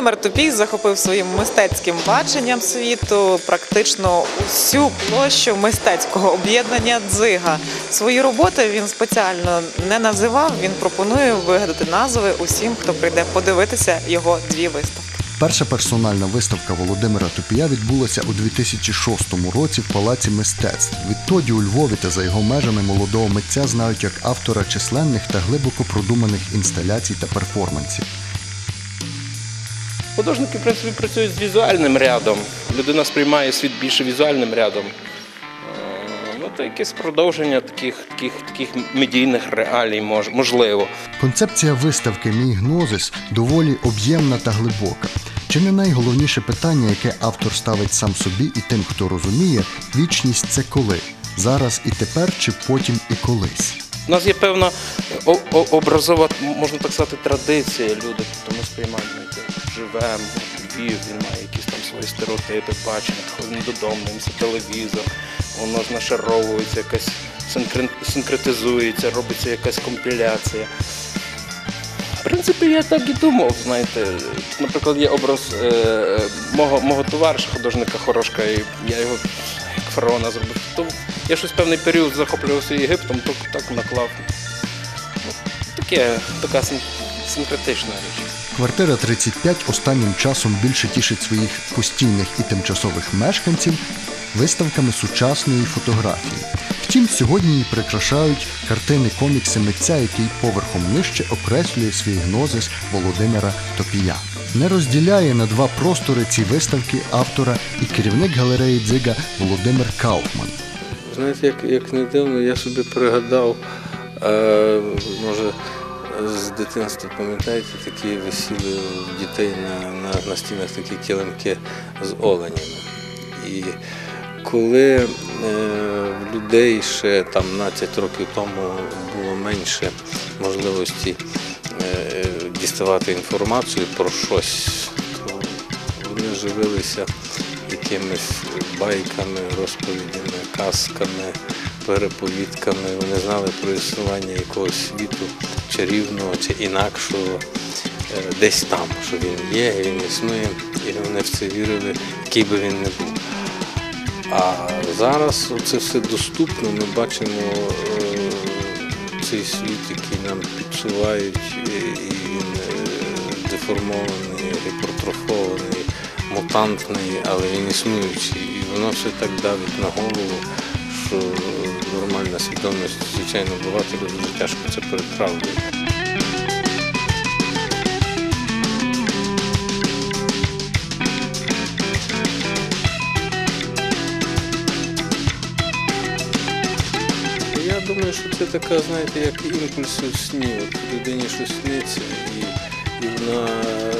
Володимир Тупій захопив своїм мистецьким баченням світу практично усю площу мистецького об'єднання дзига. Свої роботи він спеціально не називав. Він пропонує вигадати назви усім, хто прийде подивитися його дві виставки. Перша персональна виставка Володимира Тупія відбулася у 2006 році в Палаці мистецтв. Відтоді у Львові та за його межами молодого митця знають як автора численних та глибоко продуманих інсталяцій та перформансів. Художники в принципі працюють з візуальним рядом. Людина сприймає світ більше візуальним рядом. Е, Ну, це якесь продовження таких, таких, таких медійних реалій, мож- можливо. Концепція виставки Мій гнозис доволі об'ємна та глибока. Чи не найголовніше питання, яке автор ставить сам собі і тим, хто розуміє, вічність це коли? Зараз і тепер, чи потім і колись? У нас є певна образова, можна так сказати, традиція. Люди тому сприймають, живемо, Львів, він має якісь там свої стереотипи, бачення, ходимо додому, дивимося телевізор, воно нашаровується, якась синкретизується, робиться якась компіляція. В принципі, я так і думав, знаєте. Наприклад, є образ е, мого, мого товариша, художника Хорошка, і я його як фараона зробив. То я щось певний період захоплювався Єгиптом, то так наклав. Ну, таке, така синкретична річ. Квартира 35 останнім часом більше тішить своїх постійних і тимчасових мешканців виставками сучасної фотографії. Втім, сьогодні її прикрашають картини комікси митця, який поверхом нижче окреслює свій гнозис Володимира Топія. Не розділяє на два простори ці виставки автора і керівник галереї дзига Володимир Кауфман. Знаєте, як, як не дивно, я собі пригадав, е, може, з дитинства пам'ятаєте, такі висіли у дітей на, на, на стінах такі килимки з оленями. І коли е, людей ще там 12 років тому було менше можливості е, діставати інформацію про щось, то вони живилися якимись байками, розповідями, казками, переповідками. Вони знали про існування якогось світу чарівного чи інакшого е, десь там, що він є, він існує, і вони в це вірили, який би він не був. А зараз це все доступно. Ми бачимо е, цей світ, який нам підсувають, і він е, деформований, гіпертрофований, мутантний, але він існуючий. І воно все так давить на голову, що нормальна свідомість, звичайно, бувати дуже тяжко це перетравлює. Я думаю, що це така, знаєте, як імпульс у сні. От людині щось сниться, і, і вона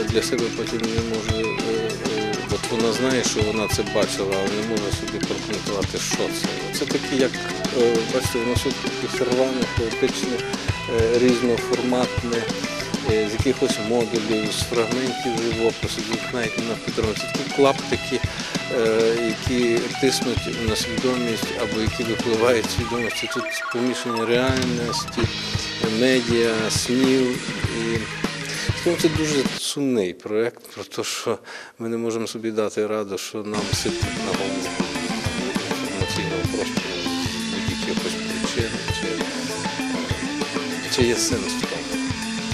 для себе потім не може. От вона знає, що вона це бачила, але не може собі прокоментувати, що це. Це таке, як е, бачите, воно все таке рване, хаотичне, е, різноформатне, е, з якихось модулів, з фрагментів живопису, навіть на Петрові. Це такі клаптики, які тиснуть на свідомість або які випливають свідомості. Тут помішання реальності, медіа, снів. І це дуже сумний проєкт про те, що ми не можемо собі дати раду, що нам сипить на голову інформаційного простору від якихось причин, чи, чи є сенс в тому.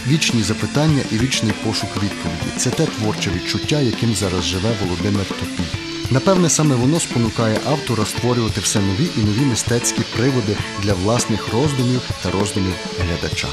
Вічні запитання і вічний пошук відповіді це те творче відчуття, яким зараз живе Володимир Топій. Напевне, саме воно спонукає автора створювати все нові і нові мистецькі приводи для власних роздумів та роздумів глядача.